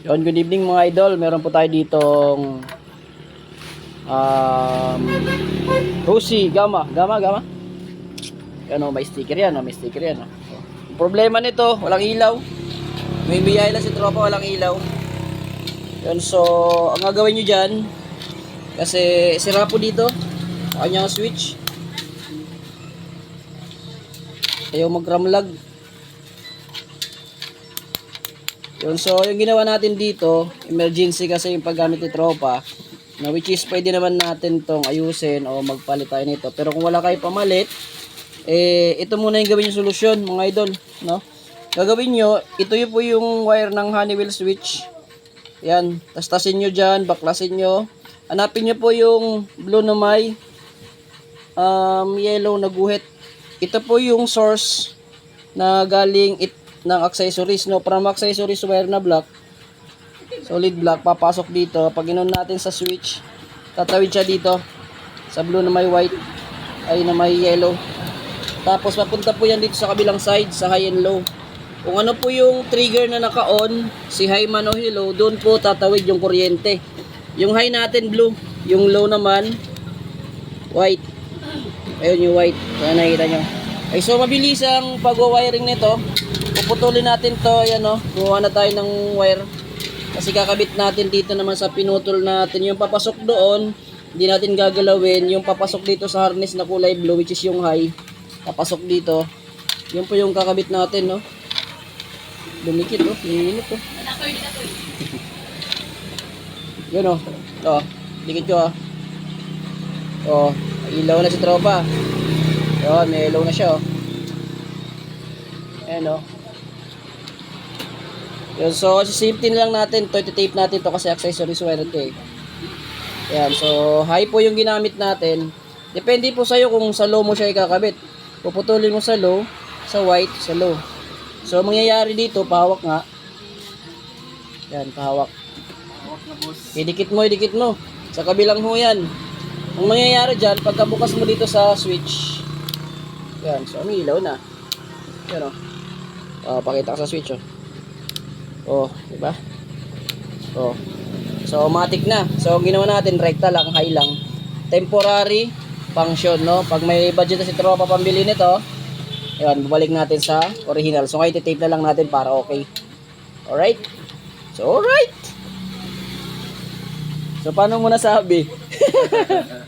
Yon, good evening mga idol. Meron po tayo ditong um, Rusi, Gama. Gama, Gama. Yan o, may sticker yan. O, may sticker yan. O. Ang problema nito, walang ilaw. May biyay lang si tropa, walang ilaw. Yan, so, ang gagawin nyo dyan, kasi sira po dito, ang kanyang switch. Ayaw mag-ramlag. Yun, so yung ginawa natin dito, emergency kasi yung paggamit ni tropa, na which is pwede naman natin tong ayusin o magpalit tayo nito. Pero kung wala kayo pamalit, eh, ito muna yung gawin yung solusyon, mga idol, no? Gagawin nyo, ito yung po yung wire ng Honeywell switch. Yan, tastasin nyo dyan, baklasin nyo. Hanapin nyo po yung blue na may um, yellow na guhit. Ito po yung source na galing it ng accessories no? From accessories wire na block. Solid block papasok dito. Pag inon natin sa switch tatawid siya dito. Sa blue na may white ay na may yellow. Tapos papunta po yan dito sa kabilang side sa high and low. Kung ano po yung trigger na naka-on si high man o low doon po tatawid yung kuryente. Yung high natin blue. Yung low naman white. Ayun yung white. Kaya nakikita nyo ay so mabilis ang pag-wiring nito. Puputulin natin to yan o gumawa na tayo ng wire. Kasi kakabit natin dito naman sa pinutol natin. Yung papasok doon hindi natin gagalawin. Yung papasok dito sa harness na kulay blue which is yung high papasok dito. Yun po yung kakabit natin no? Dumikit oh. Liinit oh. Yun oh. Oh. Dikit ko ah. Oh ilaw na si tropa yun may ilaw na siya oh Ayan o. Yun, so, safety na lang natin. to tape natin to kasi accessories wire ito eh. Ayan, so, high po yung ginamit natin. Depende po sa'yo kung sa low mo siya ikakabit. Puputulin mo sa low, sa white, sa low. So, mangyayari dito, pahawak nga. Yan, pahawak. Idikit mo, idikit mo. Sa kabilang ho yan. Ang mangyayari dyan, pagkabukas mo dito sa switch, yan, so, may ilaw na. Yan o. Oh, pakita ko sa switch oh. Oh, di ba? Oh. So automatic na. So ginawa natin rekta lang, high lang. Temporary function, no? Pag may budget na si tropa pambili nito, ayan, babalik natin sa original. So ngayon tape na lang natin para okay. Alright? So alright. So paano mo nasabi?